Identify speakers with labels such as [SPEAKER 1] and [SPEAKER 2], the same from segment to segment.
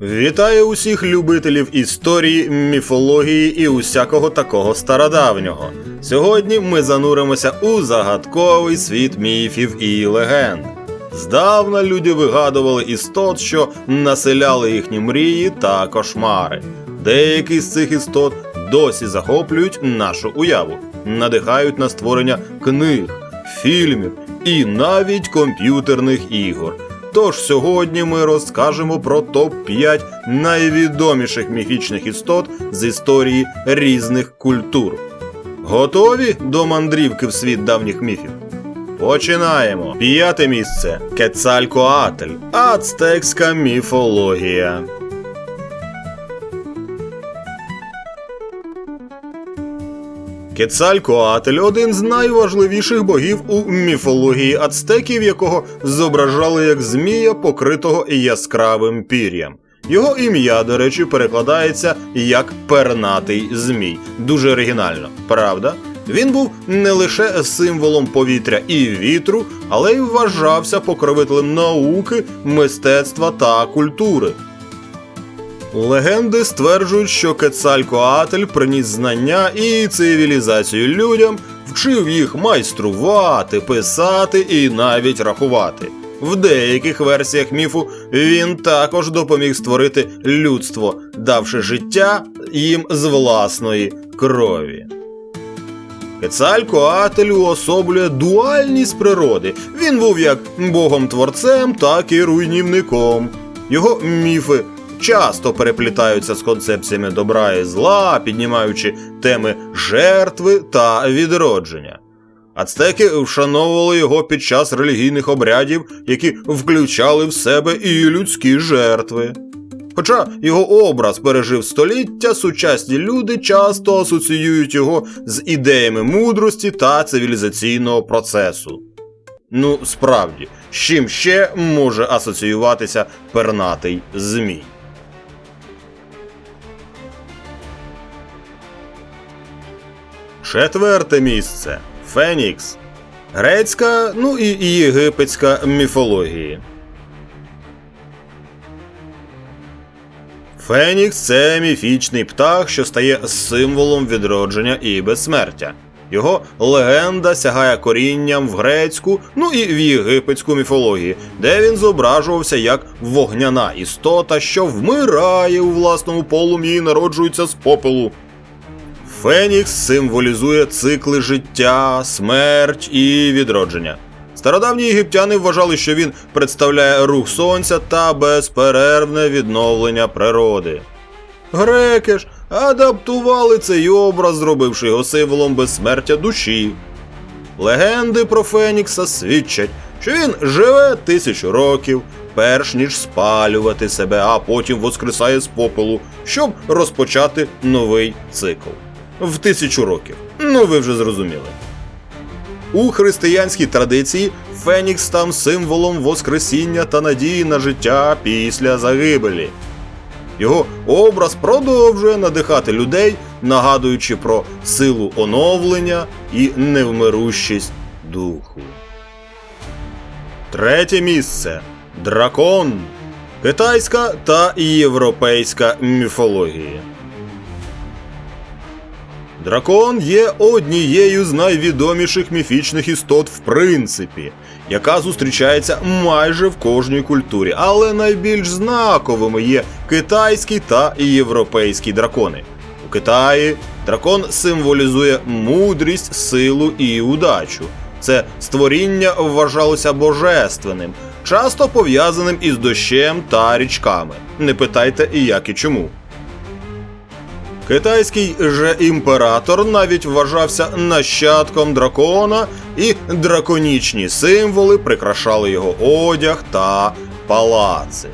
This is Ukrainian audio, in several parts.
[SPEAKER 1] Вітаю усіх любителів історії, міфології і усякого такого стародавнього. Сьогодні ми зануримося у загадковий світ міфів і легенд. Здавна люди вигадували істот, що населяли їхні мрії та кошмари. Деякі з цих істот досі захоплюють нашу уяву, надихають на створення книг, фільмів і навіть комп'ютерних ігор. Тож сьогодні ми розкажемо про топ-5 найвідоміших міфічних істот з історії різних культур. Готові до мандрівки в світ давніх міфів? Починаємо. П'яте місце Кецалькоатль. Ацтекська міфологія. Кецалькоатль один з найважливіших богів у міфології ацтеків, якого зображали як змія, покритого яскравим пір'ям. Його ім'я, до речі, перекладається як пернатий змій. Дуже оригінально, правда? Він був не лише символом повітря і вітру, але й вважався покровителем науки, мистецтва та культури. Легенди стверджують, що Кецалькоатль приніс знання і цивілізацію людям, вчив їх майструвати, писати і навіть рахувати. В деяких версіях міфу він також допоміг створити людство, давши життя їм з власної крові. Кецалькоатль уособлює дуальність природи. Він був як богом-творцем, так і руйнівником. Його міфи часто переплітаються з концепціями добра і зла, піднімаючи теми жертви та відродження. Ацтеки вшановували його під час релігійних обрядів, які включали в себе і людські жертви. Хоча його образ пережив століття, сучасні люди часто асоціюють його з ідеями мудрості та цивілізаційного процесу. Ну, справді, з чим ще може асоціюватися пернатий змій? Четверте місце Фенікс. Грецька, ну і єгипетська міфології. Фенікс це міфічний птах, що стає символом відродження і безсмертя. Його легенда сягає корінням в грецьку, ну і в єгипетську міфології, де він зображувався як вогняна істота, що вмирає у власному полум'ї і народжується з попелу. Фенікс символізує цикли життя, смерть і відродження. Стародавні єгиптяни вважали, що він представляє рух сонця та безперервне відновлення природи. Греки ж адаптували цей образ, зробивши його символом безсмертя душі. Легенди про Фенікса свідчать, що він живе тисячу років, перш ніж спалювати себе, а потім воскресає з попелу, щоб розпочати новий цикл. В тисячу років. Ну ви вже зрозуміли. У християнській традиції Фенікс став символом Воскресіння та надії на життя після загибелі. Його образ продовжує надихати людей, нагадуючи про силу оновлення і невмирущість духу. Третє місце Дракон. Китайська та європейська міфології. Дракон є однією з найвідоміших міфічних істот в принципі, яка зустрічається майже в кожній культурі, але найбільш знаковими є китайські та європейські дракони. У Китаї дракон символізує мудрість, силу і удачу. Це створіння вважалося божественним, часто пов'язаним із дощем та річками. Не питайте як і чому. Китайський же імператор навіть вважався нащадком дракона, і драконічні символи прикрашали його одяг та палаци.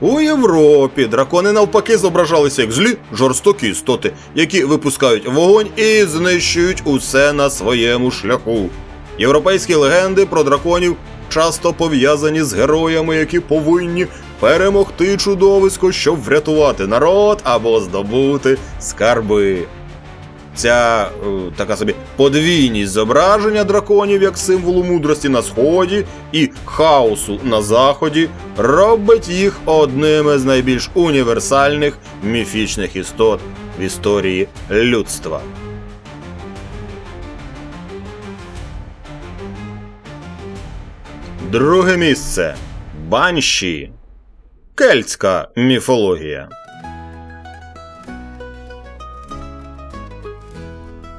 [SPEAKER 1] У Європі дракони навпаки зображалися як злі жорстокі істоти, які випускають вогонь і знищують усе на своєму шляху. Європейські легенди про драконів часто пов'язані з героями, які повинні перемогти чудовисько, щоб врятувати народ або здобути скарби. ця е, така собі подвійність зображення драконів як символу мудрості на сході і хаосу на заході робить їх одними з найбільш універсальних міфічних істот в історії людства. Друге місце Банші. Кельтська міфологія.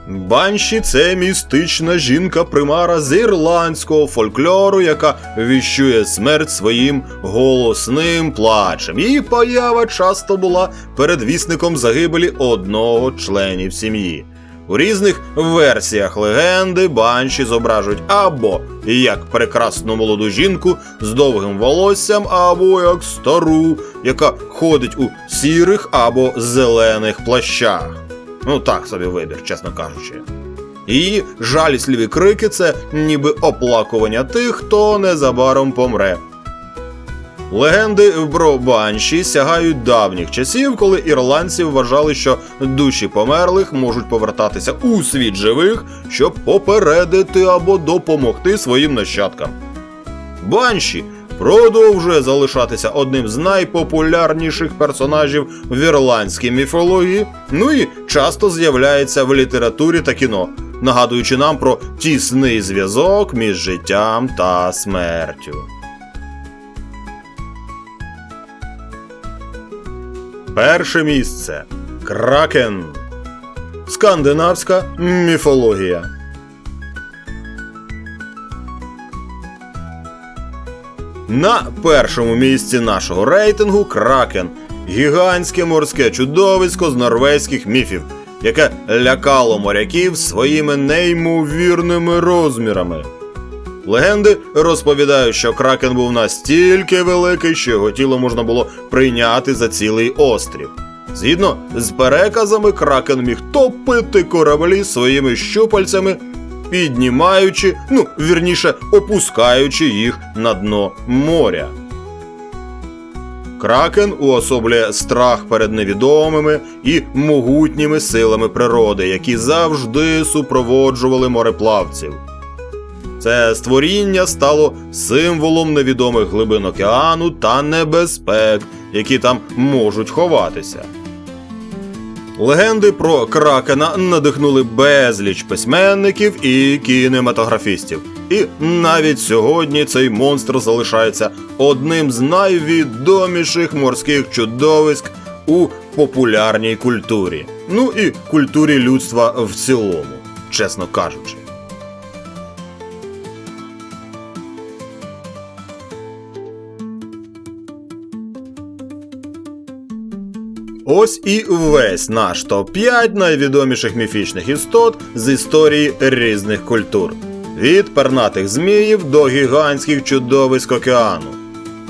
[SPEAKER 1] Банші це містична жінка-примара з ірландського фольклору, яка віщує смерть своїм голосним плачем. Її поява часто була передвісником загибелі одного членів сім'ї. У різних версіях легенди банші зображують або як прекрасну молоду жінку з довгим волоссям, або як стару, яка ходить у сірих або зелених плащах. Ну так собі вибір, чесно кажучи. Її жалісливі крики це ніби оплакування тих, хто незабаром помре. Легенди про банші сягають давніх часів, коли ірландці вважали, що душі померлих можуть повертатися у світ живих, щоб попередити або допомогти своїм нащадкам. Банші продовжує залишатися одним з найпопулярніших персонажів в ірландській міфології, ну і часто з'являється в літературі та кіно, нагадуючи нам про тісний зв'язок між життям та смертю. Перше місце Кракен. Скандинавська міфологія. На першому місці нашого рейтингу Кракен гігантське морське чудовисько з норвезьких міфів, яке лякало моряків своїми неймовірними розмірами. Легенди розповідають, що кракен був настільки великий, що його тіло можна було прийняти за цілий острів. Згідно з переказами, кракен міг топити кораблі своїми щупальцями, піднімаючи, ну вірніше, опускаючи їх на дно моря. Кракен уособлює страх перед невідомими і могутніми силами природи, які завжди супроводжували мореплавців. Це створіння стало символом невідомих глибин океану та небезпек, які там можуть ховатися. Легенди про кракена надихнули безліч письменників і кінематографістів. І навіть сьогодні цей монстр залишається одним з найвідоміших морських чудовиськ у популярній культурі. Ну і культурі людства в цілому, чесно кажучи. Ось і весь наш топ-5 найвідоміших міфічних істот з історії різних культур. Від пернатих зміїв до гігантських чудовиськ океану.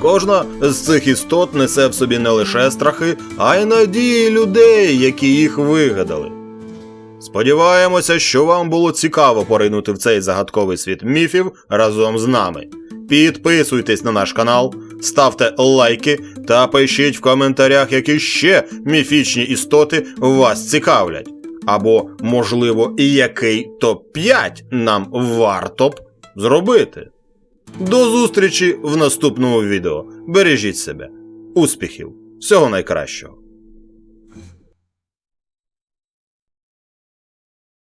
[SPEAKER 1] Кожна з цих істот несе в собі не лише страхи, а й надії людей, які їх вигадали. Сподіваємося, що вам було цікаво поринути в цей загадковий світ міфів разом з нами. Підписуйтесь на наш канал, ставте лайки та пишіть в коментарях, які ще міфічні істоти вас цікавлять. Або, можливо, який топ-5 нам варто б зробити. До зустрічі в наступному відео. Бережіть себе. Успіхів! Всього найкращого!